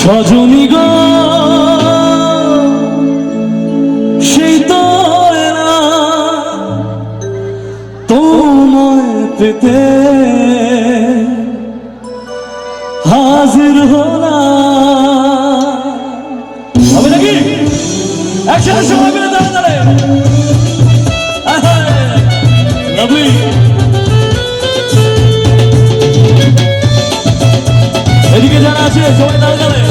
সজনী গো, সেই তো তোমায় পেতে। হাজির হবে নাকি? একসাথে সময় মিলে দাঁড়া দাঁড়ায় লাভলি আছে সবাই দাঁড়ায়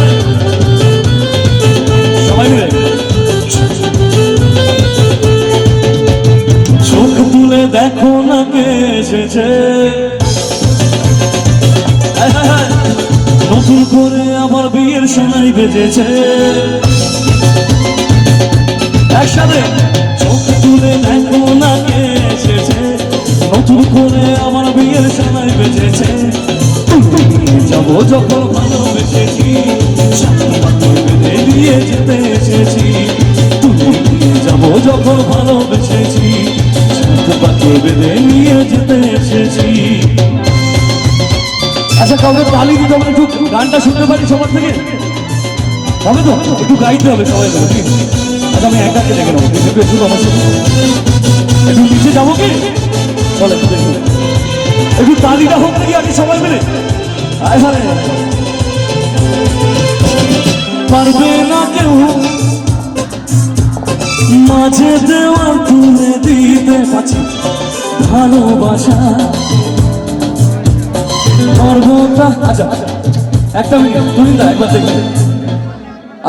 সবাই মিলে। চোখ তুলে দেখো না কে এসেছে। নতুন করে আমার বিয়ের সোনাই বেজেছে একসাথে চোখ তুলে দেখো না কে এসেছে। নতুন করে আমার বিয়ের সোনাই বেজেছে যাব যখন ভালোবেসেছি বেঁধে দিয়ে যেতে এসেছি। তুমি যাব যখন ভালোবেসেছি পাথর বেঁধে নিয়ে যেতে এসেছি। আচ্ছা কাউকে তালি দিতে হবে একটু গানটা শুনতে পারি সবার থেকে? হবে তো? একটু গাইতে হবে সবাই আচ্ছা আমি একাকে দেখে নেব। কিন্তু একটু আমার একটু নিচে যাব কি? চলো, একটু তালিটা হোক নাকি আগে সবাই মিলে? পারবে না কেউ। মাঝে দেওয়ার তুলে দিতে পারছি ভালোবাসা। পর্বতা আচ্ছা একটা মিনিট, তুমি না, একবার দেখবে।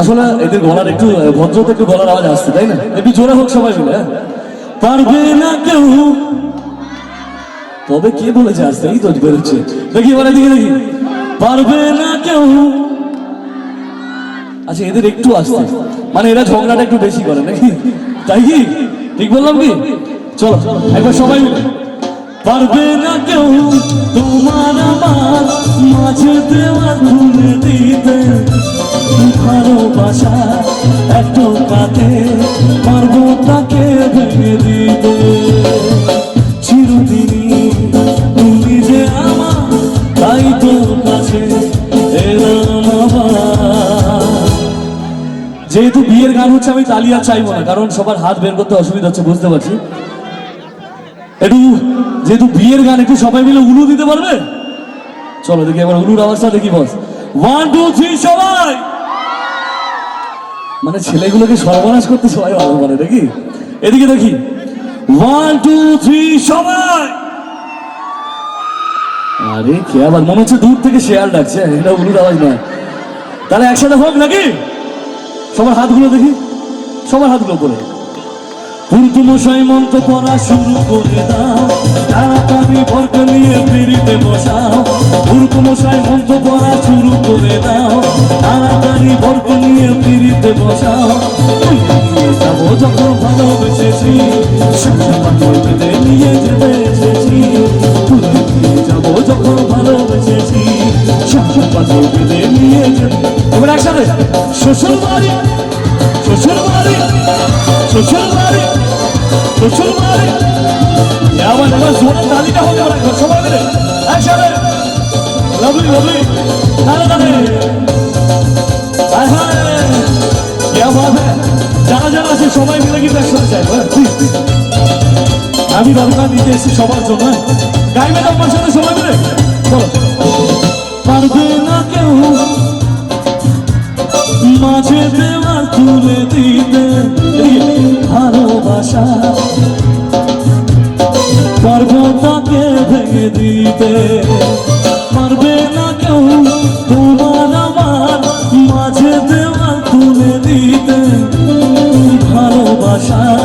আসলে এদের গলার একটু ভদ্রতা একটু গলার আওয়াজ আসছে, তাই না? একটু জোরে হোক সবাই মিলে হ্যাঁ? পারবে না কেউ। তবে কে বলেছে আসতে এই তো বেরোচ্ছে? দেখি এবারে দিকে দেখি। পারবে না কেউ। আচ্ছা এদের একটু আসতে। মানে এরা ঝগড়াটা একটু বেশি করে, নাকি? তাই কি? ঠিক বললাম কি? চলো, একবার সবাই পারবে না কেউ তোমার আমার মাঝে দেওয়া তুলে দিতে। ভালোবাসা একটু কাতে পারব তাকে ভেঙে দিতে। যেহেতু বিয়ের গান হচ্ছে, আমি তালিয়া চাইব না, কারণ সবার হাত বের করতে অসুবিধা হচ্ছে, বুঝতে পারছি? একটু, যেহেতু বিয়ের গান, একটু সবাই মিলে উলু দিতে পারবে? চলো, দেখি এবার উলুর আওয়াজটা দেখি, বস। ওয়ান টু থ্রি সবাই! মানে ছেলেগুলোকে সর্বনাশ করতে সবাই ভালো পারে দেখি? এদিকে দেখি। ওয়ান টু থ্রি সবাই! আরে, কে আবার? মনে হচ্ছে দূর থেকে শেয়াল ডাকছে, এটা উলুর আওয়াজ নয়। তাহলে একসাথে হোক নাকি? সবার হাতগুলো দেখি, সবার হাতগুলো বলে। মশাই মন্ত্র পড়া শুরু করে দাও। তাড়াতাড়ি বর্গ নিয়ে ফিরিতে বসাও। মশাই মন্ত্র পড়া শুরু করে দাও। তাড়াতাড়ি বর্গ নিয়ে ফিরিতে বসাও। যখন ভালোবেসেছি। একসাথে শ্বশুর বাড়ি শ্বশুর বাড়ি শ্বশুর বাড়ি শ্বশুর বাড়ি। এবার এবার জোরে তালিটা হবে এবার একবার সবাই মিলে একসাথে লাভলি লাভলি। হায় হায় কে হবে যারা যারা আছে, সবাই মিলে কিন্তু একসাথে যাই। আমি দরকার নিতে এসেছি সবার জন্য। হ্যাঁ? গাইবে আমার সাথে সবাই মিলে? চলো। মাঝে দেওয়ার তুলে দিতে ভালোবাসা। পারব তাকে ভেঙে দিতে পারবে না কেউ, তোমার আমার মাঝে দেওয়ার তুলে দিতে ভালোবাসা।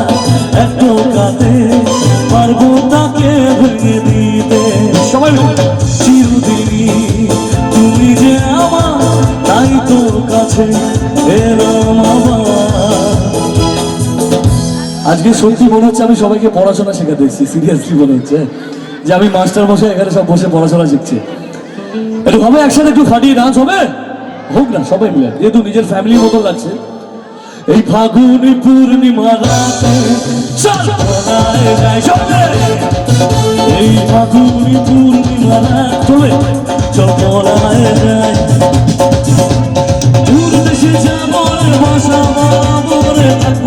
আজকে সত্যি মনে হচ্ছে আমি সবাইকে পড়াশোনা শেখাতে দিচ্ছি সিরিয়াসলি মনে হচ্ছে, যে আমি মাস্টার বসে এখানে সব বসে পড়াশোনা শিখছি। একটু হবে, একসাথে একটু ফাটিয়ে ডান্স হবে? হোক না, সবাই মিলে, যেহেতু নিজের ফ্যামিলির মতো লাগছে। এই ফাগুন পূর্ণিমা রাতে এই ফাগুন পূর্ণিমা চলে, চপলায় যায়। দূর দেশে যেমন বাসা বাবরে থাকব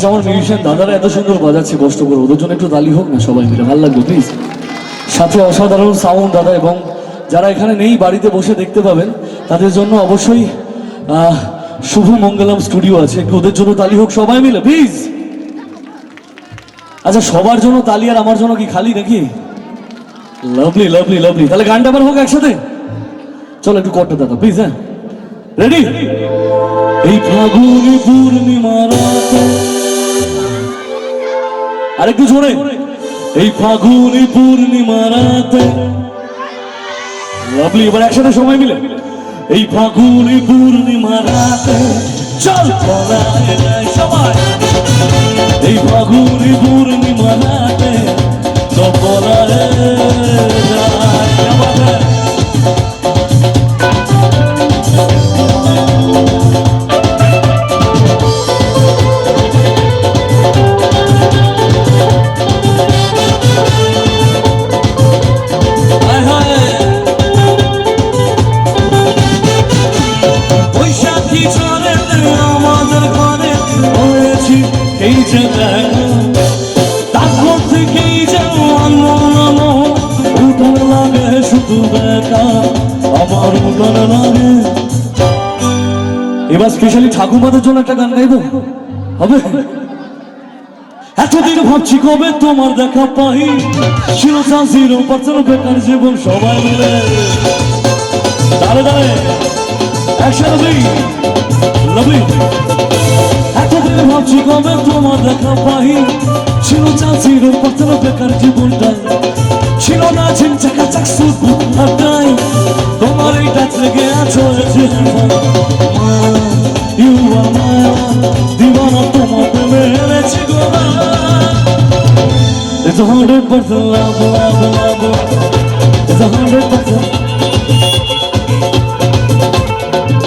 আচ্ছা আমার মিউজিশিয়ান দাদারা এত সুন্দর বাজাচ্ছে, কষ্ট করে। ওদের জন্য একটু তালি হোক না, সবাই মিলে। ভালো লাগবে প্লিজ সাথে অসাধারণ সাউন্ড দাদা, এবং যারা এখানে নেই, বাড়িতে বসে দেখতে পাবেন, তাদের জন্য অবশ্যই শুভ মঙ্গলম স্টুডিও আছে। একটু ওদের জন্য তালি হোক, সবাই মিলে প্লিজ আচ্ছা সবার জন্য তালি আর আমার জন্য কি খালি নাকি? লাভলি লাভলি লাভলি তাহলে গানটা আবার হোক একসাথে? চলো, একটু করতে দাদা প্লিজ হ্যাঁ? রেডি এই ফাগুনি পূর্ণিমা রাতে আরেকটু জোরে। এই ফাগুনি পূর্ণিমা রাতে। লাভলি এবার একসাথে সময় মিলে। এই ফাগুনি পূর্ণিমা রাতে। চল সবাই। এই ফাগুনি পূর্ণিমা রাতে। সবাই। এবার স্পেশালি ঠাকুমাদের জন্য একটা গান গাইবো? হবে? এতদিন ভাবছি কবে তোমার দেখা পাই। ছিল বেকার জীবন, সবাই মিলে। দাঁড়ে দাঁড়ে। একসাথে ভাবছি কবে তোমার দেখা পাই। ছিল জিরো পার্সেন্ট বেকার জীবনটা ছিল না ঝিমচাকা চাক শুধু তোমার এই টাচ লেগে আছো যে a hundred percent love, love, love. It's hundred percent.